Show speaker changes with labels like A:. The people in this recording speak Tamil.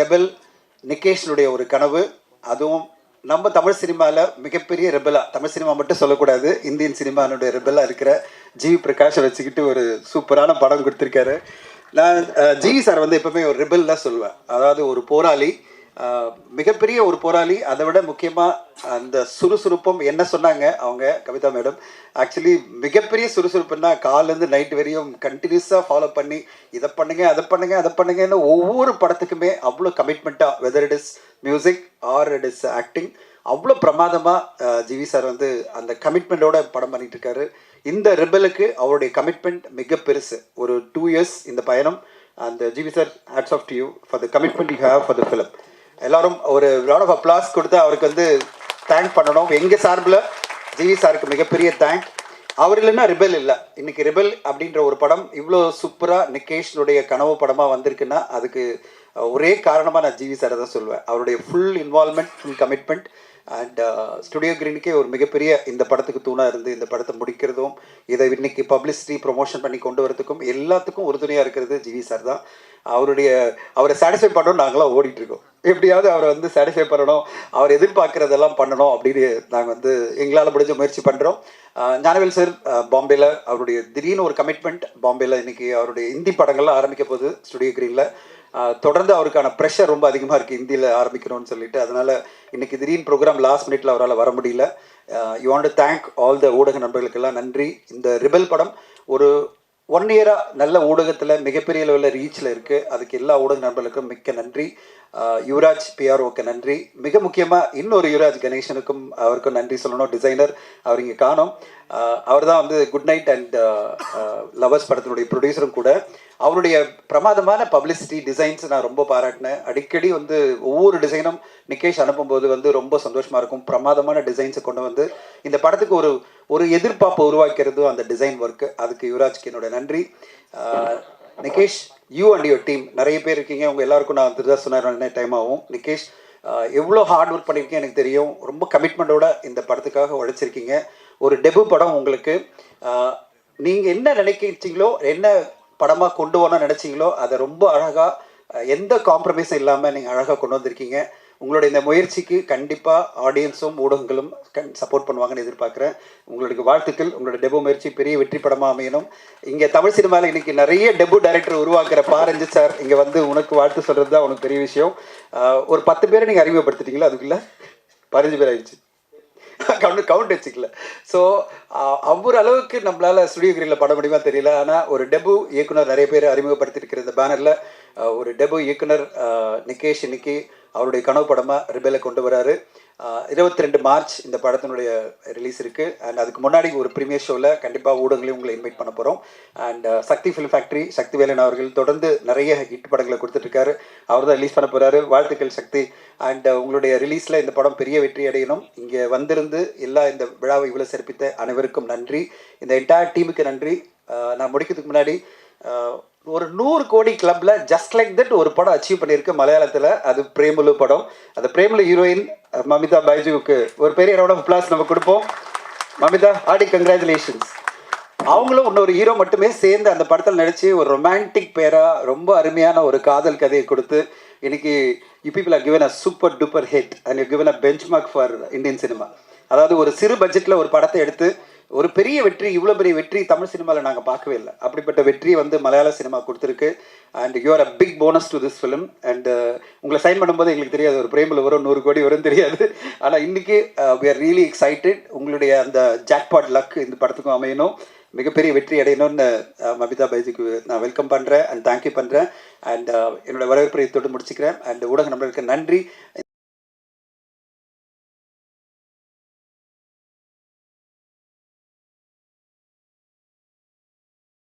A: ரெபல் நிகேஷனுடைய ஒரு கனவு. அதுவும் நம்ம தமிழ் சினிமாவில் மிகப்பெரிய ரெபலா தமிழ் சினிமா மட்டும் சொல்லக்கூடாது. இந்தியன் சினிமானுடைய ரெபலா இருக்கிற ஜிவி பிரகாஷை வச்சுக்கிட்டு ஒரு சூப்பரான படம் கொடுத்துருக்காரு. நான் ஜி ஜிவி சார் வந்து எப்பவுமே ஒரு ரெபல் தான் சொல்லுவேன். அதாவது ஒரு போராளி மிகப்பெரிய ஒரு போராளி. அதை விட முக்கியமாக அந்த சுறுசுறுப்பம் என்ன சொன்னாங்க அவங்க கவிதா மேடம்? ஆக்சுவலி மிகப்பெரிய சுறுசுறுப்புன்னா காலேருந்து நைட் வரையும் கண்டினியூஸாக ஃபாலோ பண்ணி இதை பண்ணுங்க அதை பண்ணுங்க அதை பண்ணுங்கன்னு ஒவ்வொரு படத்துக்குமே அவ்வளோ கமிட்மெண்ட்டாக whether it is music or it is acting அவ்வளோ பிரமாதமாக ஜிவி சார் வந்து அந்த கமிட்மெண்ட்டோட படம் பண்ணிட்டு இருக்காரு. இந்த ரிபலுக்கு அவருடைய கமிட்மெண்ட் மிக பெருசு. ஒரு டூ இயர்ஸ் இந்த பயணம். அந்த GV sir hats off to you for the commitment you have for the film எல்லாரும் ஒரு ரவுண்ட் ஆஃப் அப்ளாஸ் கொடுத்து அவருக்கு வந்து தேங்க் பண்ணணும். எங்கள் சார்பில் ஜிவி சாருக்கு மிகப்பெரிய தேங்க் அவர் இல்லைன்னா ரிபல் இல்லை. இன்னைக்கு ரிபல் அப்படின்ற ஒரு படம் இவ்வளோ சூப்பராக நிகேஷனுடைய கனவு படமாக வந்திருக்குன்னா அதுக்கு ஒரே காரணமாக நான் ஜிவி சாரை தான் சொல்லுவேன். அவருடைய full involvement full commitment and studio கிரீனுக்கே ஒரு மிகப்பெரிய இந்த படத்துக்கு தூணாக இருந்து இந்த படத்தை முடிக்கிறதும் இதை இன்னைக்கு பப்ளிசிட்டி ப்ரொமோஷன் பண்ணி கொண்டு வரதுக்கும் எல்லாத்துக்கும் உறுதுணையாக இருக்கிறது ஜிவி சார் தான். அவருடைய அவரை சாட்டிஸ்ஃபை பண்ணணும் நாங்களாம் ஓடிட்டுருக்கோம் எப்படியாவது அவரை வந்து சாட்டிஸ்ஃபை பண்ணணும் அவர் எதிர்பார்க்குறதெல்லாம் பண்ணணும் அப்படின்னு நாங்கள் வந்து எங்களால் முடிஞ்ச முயற்சி பண்ணுறோம் ஞானவேல் சார் பாம்பேயில் அவருடைய திடீர்னு ஒரு கமிட்மெண்ட் பாம்பேயில் இன்றைக்கி அவருடைய இந்தி படங்கள்லாம் ஆரம்பிக்க போகுது ஸ்டுடியோ கிரீனில் தொடர்ந்து அவருக்கான ப்ரெஷர் ரொம்ப அதிகமாக இருக்குது இந்தியில் ஆரம்பிக்கணும்னு சொல்லிட்டு. அதனால் இன்னைக்கு திடீர்னு ப்ரோக்ராம் லாஸ்ட் மினிட்ல அவரால் வர முடியல. You want to thank all the ஊடக நண்பர்களுக்கெல்லாம் நன்றி. இந்த ரிபல் படம் ஒரு ஒன் இயராக நல்ல ஊடகத்தில் மிகப்பெரிய லெவலில் ரீச்சில் இருக்குது அதுக்கு எல்லா ஊடக நண்பர்களுக்கும் மிக்க நன்றி. யுவராஜ் பிஆர்ஓக்கு நன்றி. மிக முக்கியமாக இன்னொரு யுவராஜ் கணேசனுக்கும் அவருக்கும் நன்றி சொல்லணும். டிசைனர் அவர் இங்கே காணோம். அவர் தான் வந்து குட் நைட் அண்ட் லவர்ஸ் படத்தினுடைய ப்ரொடியூசரும் கூட. அவருடைய பிரமாதமான பப்ளிசிட்டி டிசைன்ஸ் நான் ரொம்ப பாராட்டினேன். அடிக்கடி வந்து ஒவ்வொரு டிசைனும் நிகேஷ் அனுப்பும்போது வந்து ரொம்ப சந்தோஷமாக இருக்கும். பிரமாதமான டிசைன்ஸை கொண்டு வந்து இந்த படத்துக்கு ஒரு ஒரு எதிர்பார்ப்பை உருவாக்கிறது அந்த டிசைன் ஒர்க்கு அதுக்கு யுவராஜ்க்கு என்னோட நன்றி. Nikesh you and your team நிறைய பேர் இருக்கீங்க. உங்கள் எல்லாருக்கும் நான் திருதா சொன்ன டைம் ஆகும். நிகேஷ் எவ்வளோ ஹார்ட் ஒர்க் பண்ணியிருக்கேன் எனக்கு தெரியும். ரொம்ப கமிட்மெண்ட்டோட இந்த படத்துக்காக உழைச்சிருக்கீங்க. ஒரு டெபு படம் உங்களுக்கு. நீங்கள் என்ன நினைக்கிறீங்களோ என்ன படமாக கொண்டு வரணும்னு நினச்சிங்களோ அதை ரொம்ப அழகாக எந்த காம்ப்ரமைஸும் இல்லாமல் நீங்கள் அழகாக கொண்டு வந்திருக்கீங்க. உங்களுடைய இந்த முயற்சிக்கு கண்டிப்பாக ஆடியன்ஸும் ஊடகங்களும் கண் சப்போர்ட் பண்ணுவாங்கன்னு எதிர்பார்க்குறேன். உங்களுடைய வாழ்த்துக்கள். உங்களோட டெபு முயற்சி பெரிய வெற்றி படமாக அமையணும். இங்கே தமிழ் சினிமாவில் இன்றைக்கி நிறைய டெபு டைரக்டர் உருவாக்குற பாரஞ்சு சார் இங்கே வந்து உனக்கு வாழ்த்து சொல்கிறது தான் உனக்கு பெரிய விஷயம். ஒரு பத்து பேரை நீங்கள் அறிமுகப்படுத்திட்டீங்களா அதுக்குள்ளே? பதினஞ்சு பேர் ஆயிடுச்சு. கவுண்ட் கவுண்ட் வச்சுக்கல. ஸோ அவ்வொரு அளவுக்கு நம்மளால் ஸ்டுடியோ கிரீனில் பட முடியுமா தெரியல. ஆனால் ஒரு டெபு இயக்குனர் நிறைய பேர் அறிமுகப்படுத்தியிருக்கிற இந்த பேனரில் ஒரு டெபு இயக்குனர் நிகேஷ் இன்னைக்கு அவருடைய கனவு படமாக ரிபேலை கொண்டு வராரு. இருபத்தி ரெண்டு மார்ச் இந்த படத்தினுடைய ரிலீஸ் இருக்குது அண்ட் அதுக்கு முன்னாடி ஒரு ப்ரீமியர் ஷோவில் கண்டிப்பாக ஊடகங்களையும் உங்களை இன்வைட் பண்ண போகிறோம் and Sakthi film factory Sakthi Velan அவர்கள் தொடர்ந்து நிறைய ஹிட் படங்களை கொடுத்துட்ருக்காரு. அவர் தான் ரிலீஸ் பண்ண போகிறாரு வாழ்த்துக்கள் சக்தி. அண்ட் உங்களுடைய ரிலீஸில் இந்த படம் பெரிய வெற்றி அடையணும். இங்கே வந்திருந்து எல்லா இந்த விழாவை இவ்வளோ சிறப்பித்த அனைவருக்கும் நன்றி. இந்த என்டையர் டீமுக்கு நன்றி. நான் முடிக்கிறதுக்கு முன்னாடி ஒரு நூறு கோடி கிளப்ல ஜஸ்ட் லைக் தட் ஒரு படம் அச்சீவ் பண்ணியிருக்கு மலையாளத்தில். அது பிரேமலு படம். அந்த பிரேமலு ஹீரோயின் மமிதா பைஜுவுக்கு ஒரு பெரிய ரவுண்ட் ஆஃப் பிளாஸ் நம்ம கொடுப்போம். மமிதா ஹார்டி கங்க்ராச்சுலேஷன்ஸ் அவங்களும் இன்னொரு ஹீரோ மட்டுமே சேர்ந்து அந்த படத்தில் நடித்து ஒரு ரொமான்டிக் பேராக ரொம்ப அருமையான ஒரு காதல் கதையை கொடுத்து இன்னைக்கு you people are given a super duper hit and you given a benchmark for Indian cinema அதாவது ஒரு சிறு பட்ஜெட்டில் ஒரு படத்தை எடுத்து ஒரு பெரிய வெற்றி இவ்வளோ பெரிய வெற்றி தமிழ் சினிமாவில் நாங்கள் பார்க்கவே இல்லை. அப்படிப்பட்ட வெற்றி வந்து மலையாள சினிமா கொடுத்துருக்கு. And you're a big bonus to this film and உங்களை சைன் பண்ணும்போது எங்களுக்கு தெரியாது. ஒரு பிரேமில் வரும் நூறு கோடி வரும் தெரியாது. ஆனால் இன்னைக்கு வி ஆர் ரியலி எக்ஸைட்டட் உங்களுடைய அந்த ஜாக்பாட் லக் இந்த படத்துக்கும் அமையணும். மிகப்பெரிய வெற்றி அடையணும்னு uh, மபிதா பைஜிக்கு நான் வெல்கம் பண்ணுறேன் அண்ட் தேங்க்யூ பண்ணுறேன் அண்ட் uh, என்னோட வரவேற்பை தொட்டு முடிச்சுக்கிறேன். அண்ட் ஊடக நண்பர்களுக்கு நன்றி.